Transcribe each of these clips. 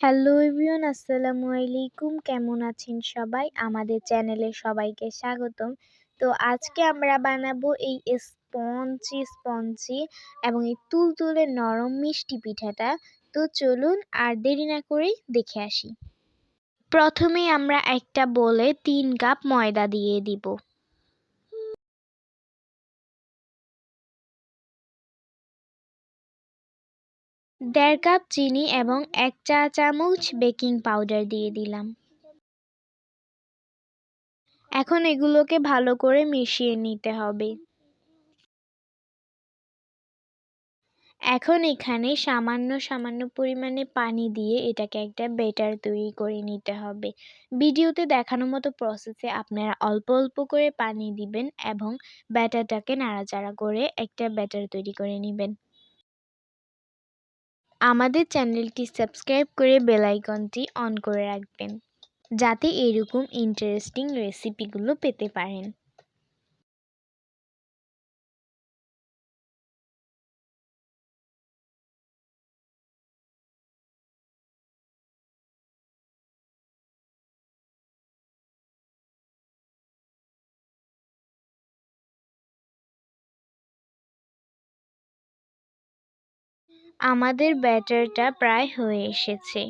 Hello everyone, আসসালামু আলাইকুম। কেমন আছেন সবাই? আমাদের চ্যানেলে সবাইকে স্বাগতম। তো আজকে আমরা বানাবো এই স্পঞ্জি স্পঞ্জি এবং এই তুলতুলে নরম মিষ্টি পিঠাটা। তো চলুন আর দেরি না করেই দেখে আসি। প্রথমে আমরা একটা বলে তিন কাপ ময়দা দিয়ে দিব। দেড় কাপ চিনি এবং এক চা চামচ বেকিং পাউডার দিয়ে দিলাম। এখন এগুলোকে ভালো করে মিশিয়ে নিতে হবে। এখন এখানে সামান্য সামান্য পরিমাণে পানি দিয়ে এটাকে একটা বেটার তৈরি করে নিতে হবে। ভিডিওতে দেখানো মতো প্রসেসে আপনারা অল্প অল্প করে পানি দিবেন এবং ব্যাটারটাকে নাড়াচাড়া করে একটা ব্যাটার তৈরি করে নেবেন। আমাদের চ্যানেলটি সাবস্ক্রাইব করে বেলাইকনটি অন করে রাখবেন যাতে এরকম ইন্টারেস্টিং রেসিপিগুলো পেতে পারেন। আমাদের ব্যাটারটা প্রায় হয়ে এসেছে।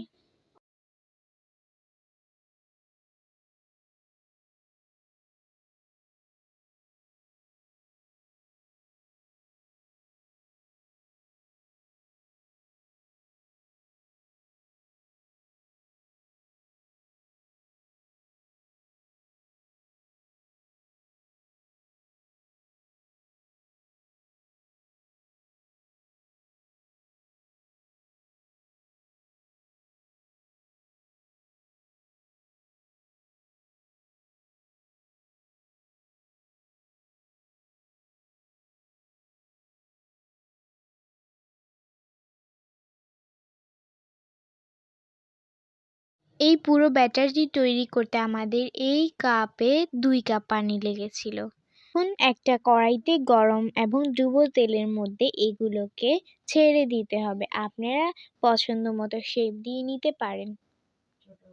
এই পুরো ব্যাটারটি তৈরি করতে আমাদের এই কাপে দুই কাপ পানি লেগেছিল। এখন একটা কড়াইতে গরম এবং ডুবো তেলের মধ্যে এগুলোকে ছেড়ে দিতে হবে। আপনারা পছন্দ মতো শেপ দিয়ে নিতে পারেন।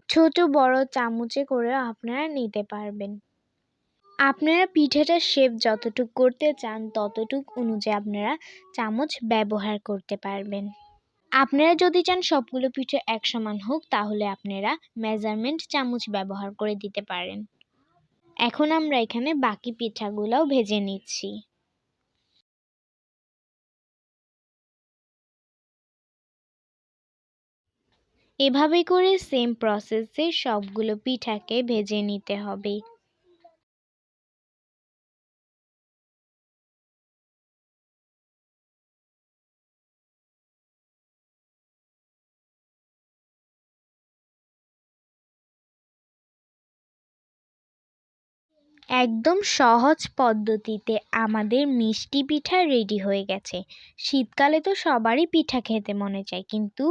ছোট, বড় চামচে করে আপনারা নিতে পারবেন। আপনারা পিঠাটার শেপ যতটুক করতে চান, ততটুক অনুযায়ী আপনারা চামচ ব্যবহার করতে পারবেন। আপনারা যদি চান সবগুলো পিঠে এক সমান হোক, তাহলে আপনারা মেজারমেন্ট চামচ ব্যবহার করে দিতে পারেন। এখন আমরা এখানে বাকি পিঠাগুলোও ভেজে নিচ্ছি। এভাবে করে সেম প্রসেসে সবগুলো পিঠাকে ভেজে নিতে হবে। একদম সহজ পদ্ধতিতে আমাদের মিষ্টি পিঠা রেডি হয়ে গেছে। শীতকালে তো সবারই পিঠা খেতে মনে চায়, কিন্তু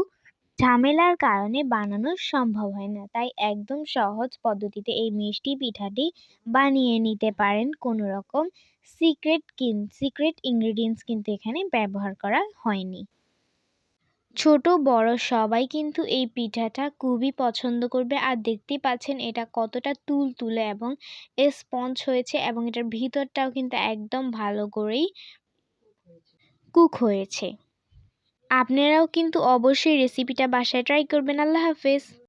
ঝামেলার কারণে বানানো সম্ভব হয় না। তাই একদম সহজ পদ্ধতিতে এই মিষ্টি পিঠাটি বানিয়ে নিতে পারেন কোনো রকম সিক্রেট কিন সিক্রেট ইনগ্রিডিয়েন্টস কিন্তু এখানে ব্যবহার করা হয়নি। ছোট, বড় সবাই কিন্তু এই পিঠাটা খুবই পছন্দ করবে। আর দেখতেই পাচ্ছেন এটা কতটা তুলতুলে এবং স্পঞ্জ হয়েছে এবং এটার ভিতরটাও কিন্তু একদম ভালো করেই কুক হয়েছে। আপনারাও কিন্তু অবশ্যই রেসিপিটা বাসায় ট্রাই করবেন। আল্লাহ হাফেজ।